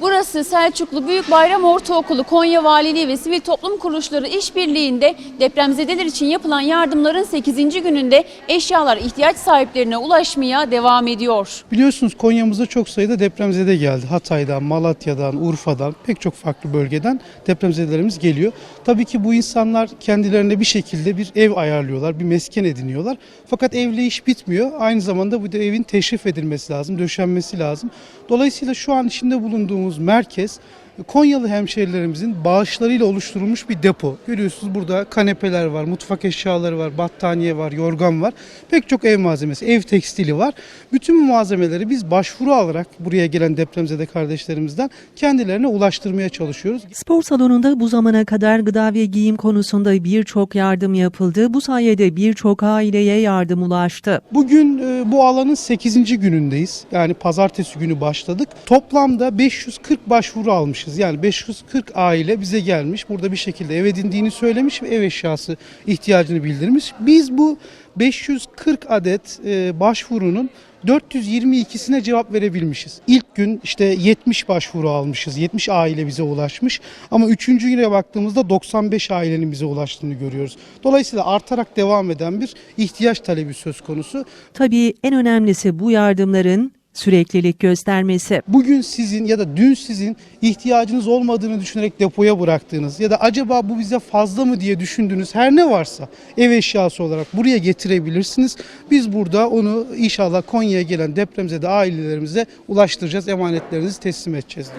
Burası Selçuklu Büyük Bayram Ortaokulu, Konya Valiliği ve sivil toplum kuruluşları işbirliğinde depremzedeler için yapılan yardımların 8. gününde eşyalar ihtiyaç sahiplerine ulaşmaya devam ediyor. Biliyorsunuz Konya'mıza çok sayıda depremzede geldi. Hatay'dan, Malatya'dan, Urfa'dan pek çok farklı bölgeden depremzedelerimiz geliyor. Tabii ki bu insanlar kendilerine bir şekilde bir ev ayarlıyorlar, bir mesken ediniyorlar. Fakat evle iş bitmiyor. Aynı zamanda bu da evin teşrif edilmesi lazım, döşenmesi lazım. Dolayısıyla şu an içinde bulunduğumuz merkez Konyalı hemşehrilerimizin bağışlarıyla oluşturulmuş bir depo. Görüyorsunuz burada kanepeler var, mutfak eşyaları var, battaniye var, yorgan var. Pek çok ev malzemesi, ev tekstili var. Bütün malzemeleri biz başvuru alarak buraya gelen depremzede kardeşlerimizden kendilerine ulaştırmaya çalışıyoruz. Spor salonunda bu zamana kadar gıda ve giyim konusunda birçok yardım yapıldı. Bu sayede birçok aileye yardım ulaştı. Bugün e, bu alanın 8. günündeyiz. Yani pazartesi günü başladık. Toplamda 540 başvuru almışız. Yani 540 aile bize gelmiş. Burada bir şekilde ev edindiğini söylemiş ve ev eşyası ihtiyacını bildirmiş. Biz bu 540 adet e, başvurunun 422'sine cevap verebilmişiz. İlk gün işte 70 başvuru almışız. 70 aile bize ulaşmış. Ama üçüncü güne baktığımızda 95 ailenin bize ulaştığını görüyoruz. Dolayısıyla artarak devam eden bir ihtiyaç talebi söz konusu. Tabii en önemlisi bu yardımların süreklilik göstermesi. bugün sizin ya da dün sizin ihtiyacınız olmadığını düşünerek depoya bıraktığınız ya da acaba bu bize fazla mı diye düşündüğünüz her ne varsa ev eşyası olarak buraya getirebilirsiniz. Biz burada onu inşallah Konya'ya gelen depremzede ailelerimize ulaştıracağız, emanetlerinizi teslim edeceğiz.